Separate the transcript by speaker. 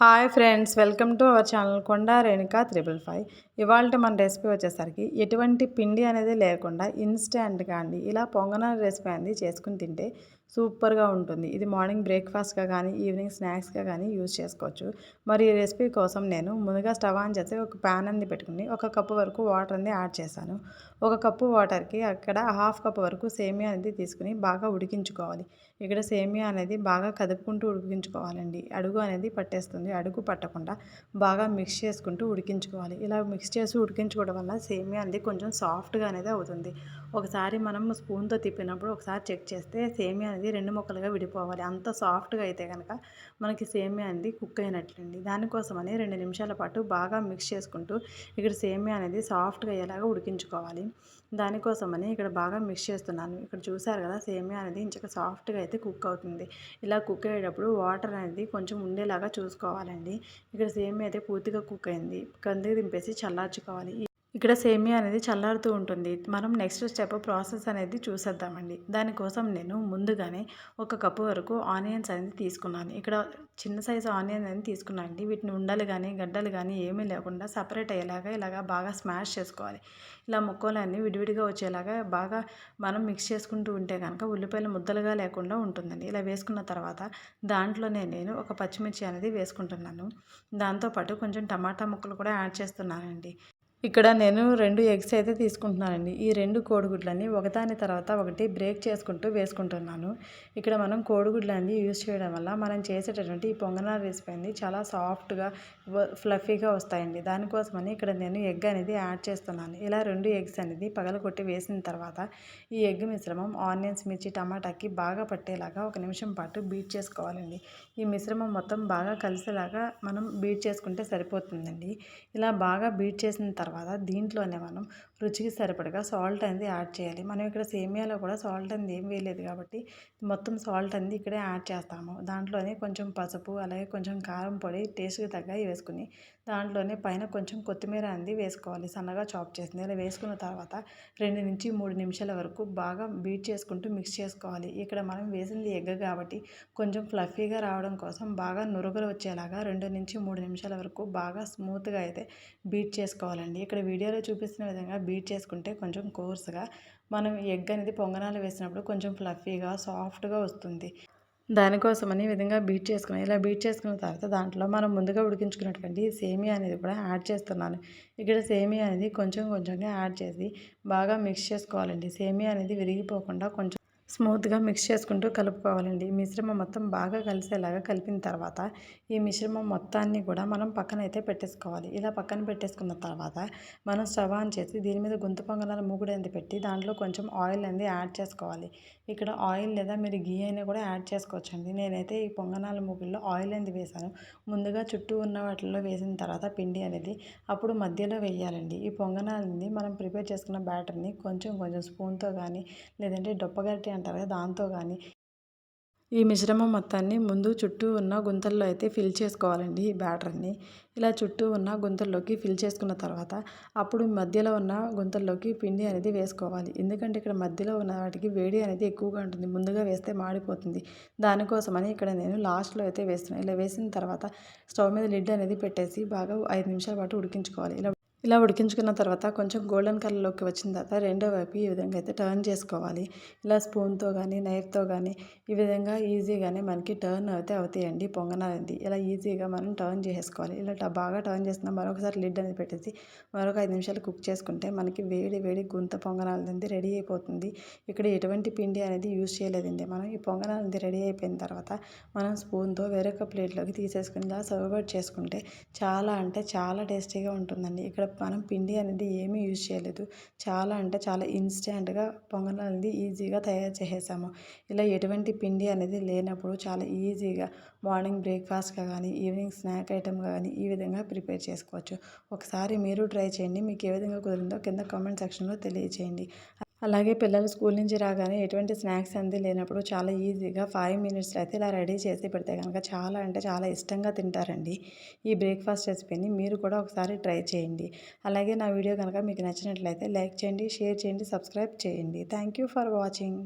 Speaker 1: Hi friends welcome to our channel Konda Renuka triple five. ఇవాళ మన recipe వచ్చేసరికి ఎటువంటి పిండి అనేది లేకుండా ఇన్స్టాంట్గా అండి ఇలా పొంగనాల రెసిపీ అనేది చేసుకుని తింటే సూపర్గా ఉంటుంది. ఇది మార్నింగ్ బ్రేక్ఫాస్ట్గా కానీ ఈవినింగ్ స్నాక్స్గా కానీ యూజ్ చేసుకోవచ్చు. మరి ఈ రెసిపీ కోసం నేను ముందుగా స్టవ్ ఆన్ చేసి ఒక ప్యాన్ అనేది పెట్టుకుని ఒక కప్పు వరకు వాటర్ అనేది యాడ్ చేశాను. ఒక కప్పు వాటర్కి అక్కడ హాఫ్ కప్ వరకు సేమియా అనేది తీసుకుని బాగా ఉడికించుకోవాలి. ఇక్కడ సేమియా అనేది బాగా కదుపుకుంటూ ఉడికించుకోవాలండి. అడుగు అనేది పట్టేస్తుంది. అడుగు పట్టకుండా బాగా మిక్స్ చేసుకుంటూ ఉడికించుకోవాలి. ఇలా మిక్స్ చేసి ఉడికించుకోవడం వల్ల సేమియా అనేది కొంచెం సాఫ్ట్గా అనేది అవుతుంది. ఒకసారి మనం స్పూన్తో తిప్పినప్పుడు ఒకసారి చెక్ చేస్తే సేమియా అనేది రెండు ముక్కలుగా విడిపోవాలి. అంత సాఫ్ట్గా అయితే కనుక మనకి సేమియా అనేది కుక్ అయినట్లండి. దానికోసమని రెండు నిమిషాల పాటు బాగా మిక్స్ చేసుకుంటూ ఇక్కడ సేమియా అనేది సాఫ్ట్గా అయ్యేలాగా ఉడికించుకోవాలి. దానికోసమని ఇక్కడ బాగా మిక్స్ చేస్తున్నాను. ఇక్కడ చూసారు కదా సేమియా అనేది ఇంచక సాఫ్ట్గా అయితే కుక్ అవుతుంది. ఇలా కుక్ అయ్యేటప్పుడు వాటర్ అనేది కొంచెం ఉండేలాగా చూసుకోవాలండి. ఇక్కడ సేమియా అయితే పూర్తిగా కుక్ అయింది. కందికి దింపేసి చల్లార్చుకోవాలి. ఇక్కడ సేమియా అనేది చల్లారుతూ ఉంటుంది. మనం నెక్స్ట్ స్టెప్ ప్రాసెస్ అనేది చూసేద్దామండి. దానికోసం నేను ముందుగానే ఒక కప్పు వరకు ఆనియన్స్ అనేది తీసుకున్నాను. ఇక్కడ చిన్న సైజు ఆనియన్ అనేది తీసుకున్నాను అండి. వీటిని ఉండలు కానీ గడ్డలు కానీ ఏమీ లేకుండా సపరేట్ అయ్యేలాగా ఇలాగా బాగా స్మాష్ చేసుకోవాలి. ఇలా ముక్కలన్నీ విడివిడిగా వచ్చేలాగా బాగా మనం మిక్స్ చేసుకుంటూ ఉంటే కనుక ఉల్లిపాయలు ముద్దలుగా లేకుండా ఉంటుందండి. ఇలా వేసుకున్న తర్వాత దాంట్లోనే నేను ఒక పచ్చిమిర్చి అనేది వేసుకుంటున్నాను. దాంతోపాటు కొంచెం టమాటా ముక్కలు కూడా యాడ్ చేస్తున్నానండి. ఇక్కడ నేను రెండు ఎగ్స్ అయితే తీసుకుంటున్నానండి. ఈ రెండు కోడిగుడ్లని ఒకదాని తర్వాత ఒకటి బ్రేక్ చేసుకుంటూ వేసుకుంటున్నాను. ఇక్కడ మనం కోడిగుడ్లని యూజ్ చేయడం వల్ల మనం చేసేటటువంటి ఈ పొంగనాల రెసిపీ అనేది చాలా సాఫ్ట్గా ఫ్లఫీగా వస్తాయండి. దానికోసమని ఇక్కడ నేను ఎగ్ అనేది యాడ్ చేస్తున్నాను. ఇలా రెండు ఎగ్స్ అనేది పగలగొట్టి వేసిన తర్వాత ఈ ఎగ్ మిశ్రమం ఆనియన్స్ మిర్చి టమాటాకి బాగా పట్టేలాగా ఒక నిమిషం పాటు బీట్ చేసుకోవాలండి. ఈ మిశ్రమం మొత్తం బాగా కలిసేలాగా మనం బీట్ చేసుకుంటే సరిపోతుందండి. ఇలా బాగా బీట్ చేసిన తర్వాత తర్వాత దీంట్లోనే మనం రుచికి సరిపడగా సాల్ట్ అనేది యాడ్ చేయాలి. మనం ఇక్కడ సేమియాలో కూడా సాల్ట్ అనేది ఏం వేయలేదు కాబట్టి మొత్తం సాల్ట్ అనేది ఇక్కడే యాడ్ చేస్తాము. దాంట్లోనే కొంచెం పసుపు అలాగే కొంచెం కారం పొడి టేస్ట్కి తగ్గ వేసుకుని దాంట్లోనే పైన కొంచెం కొత్తిమీర అనేది వేసుకోవాలి. సన్నగా చాప్ చేసింది. ఇలా వేసుకున్న తర్వాత రెండు నుంచి మూడు నిమిషాల వరకు బాగా బీట్ చేసుకుంటూ మిక్స్ చేసుకోవాలి. ఇక్కడ మనం వేసింది ఎగ్ కాబట్టి కొంచెం ఫ్లఫీగా రావడం కోసం బాగా నురుగులు వచ్చేలాగా రెండు నుంచి మూడు నిమిషాల వరకు బాగా స్మూత్గా అయితే బీట్ చేసుకోవాలండి. ఇక్కడ వీడియోలో చూపిస్తున్న విధంగా బీట్ చేసుకుంటే కొంచెం కోర్స్గా మనం ఎగ్ అనేది పొంగనాలు వేసినప్పుడు కొంచెం ఫ్లఫీగా సాఫ్ట్గా వస్తుంది. దానికోసమని ఈ విధంగా బీట్ చేసుకుని ఇలా బీట్ చేసుకున్న తర్వాత దాంట్లో మనం ముందుగా ఉడికించుకున్నటువంటి సేమియా అనేది కూడా యాడ్ చేస్తున్నాను. ఇక్కడ సేమియా అనేది కొంచెం కొంచెంగా యాడ్ చేసి బాగా మిక్స్ చేసుకోవాలండి. సేమియా అనేది విరిగిపోకుండా కొంచెం స్మూత్గా మిక్స్ చేసుకుంటూ కలుపుకోవాలండి. మిశ్రమం మొత్తం బాగా కలిసేలాగా కలిపిన తర్వాత ఈ మిశ్రమం మొత్తాన్ని కూడా మనం పక్కన అయితే పెట్టేసుకోవాలి. ఇలా పక్కన పెట్టేసుకున్న తర్వాత మనం స్టవ్ ఆన్ చేసి దీని మీద గుంత పొంగనాల మూగుడు అనేది పెట్టి దాంట్లో కొంచెం ఆయిల్ అనేది యాడ్ చేసుకోవాలి. ఇక్కడ ఆయిల్ లేదా మీరు గీ అయినా కూడా యాడ్ చేసుకోవచ్చండి. నేనైతే ఈ పొంగనాల మూగుల్లో ఆయిల్ అనేది వేసాను. ముందుగా చుట్టూ ఉన్న వాటిల్లో వేసిన తర్వాత పిండి అనేది అప్పుడు మధ్యలో వేయాలండి. ఈ పొంగనాలని మనం ప్రిపేర్ చేసుకున్న బ్యాటర్ని కొంచెం కొంచెం స్పూన్తో కానీ లేదంటే డొప్పగట్టి అంటారు కదా దాంతో కానీ ఈ మిశ్రమం మొత్తాన్ని ముందు చుట్టూ ఉన్న గుంతల్లో అయితే ఫిల్ చేసుకోవాలండి ఈ బ్యాటర్ని. ఇలా చుట్టూ ఉన్న గుంతల్లోకి ఫిల్ చేసుకున్న తర్వాత అప్పుడు మధ్యలో ఉన్న గుంతల్లోకి పిండి అనేది వేసుకోవాలి. ఎందుకంటే ఇక్కడ మధ్యలో ఉన్న వాటికి వేడి అనేది ఎక్కువగా ఉంటుంది ముందుగా వేస్తే మాడిపోతుంది. దానికోసమని ఇక్కడ నేను లాస్ట్లో అయితే వేస్తున్నాను. ఇలా వేసిన తర్వాత స్టవ్ మీద లిడ్ అనేది పెట్టేసి బాగా ఐదు నిమిషాల పాటు ఉడికించుకోవాలి. ఇలా ఇలా ఉడికించుకున్న తర్వాత కొంచెం గోల్డెన్ కలర్లోకి వచ్చిన తర్వాత రెండో వైపు ఈ విధంగా అయితే టర్న్ చేసుకోవాలి. ఇలా స్పూన్తో కానీ నైఫ్తో కానీ ఈ విధంగా ఈజీగానే మనకి టర్న్ అయితే అవుతాయండి పొంగనాలండి. ఇలా ఈజీగా మనం టర్న్ చేసుకోవాలి. ఇలా బాగా టర్న్ చేసిన మరొకసారి లిడ్ అనేది పెట్టేసి మరొక ఐదు నిమిషాలు కుక్ చేసుకుంటే మనకి వేడి వేడి గుంత పొంగనాలంది రెడీ అయిపోతుంది. ఇక్కడ ఎటువంటి పిండి అనేది యూజ్ చేయలేదండి మనం. ఈ పొంగనాలంది రెడీ అయిపోయిన తర్వాత మనం స్పూన్తో వేరొక ప్లేట్లోకి తీసేసుకుని ఇలా సర్వ్ చేసుకుంటే చాలా అంటే చాలా టేస్టీగా ఉంటుందండి. ఇక్కడ మనం పిండి అనేది ఏమీ యూజ్ చేయలేదు. చాలా అంటే చాలా ఇన్స్టెంట్గా పొంగల్ అనేది ఈజీగా తయారు చేసేసాము. ఇలా ఎటువంటి పిండి అనేది లేనప్పుడు చాలా ఈజీగా మార్నింగ్ బ్రేక్ఫాస్ట్గా కానీ ఈవినింగ్ స్నాక్ ఐటమ్గా కానీ ఈ విధంగా ప్రిపేర్ చేసుకోవచ్చు. ఒకసారి మీరు ట్రై చేయండి. మీకు ఏ విధంగా కుదిరిందో కింద కామెంట్ సెక్షన్లో తెలియచేయండి. అలాగే పిల్లలు స్కూల్ నుంచి రాగానే ఎటువంటి స్నాక్స్ అంది లేనప్పుడు చాలా ఈజీగా ఫైవ్ మినిట్స్లో అయితే ఇలా రెడీ చేసి పెడితే కనుక చాలా అంటే చాలా ఇష్టంగా తింటారండి. ఈ బ్రేక్ఫాస్ట్ రెసిపీని మీరు కూడా ఒకసారి ట్రై చేయండి. అలాగే నా వీడియో కనుక మీకు నచ్చినట్లయితే లైక్ చేయండి షేర్ చేయండి సబ్స్క్రైబ్ చేయండి. Thank you for watching.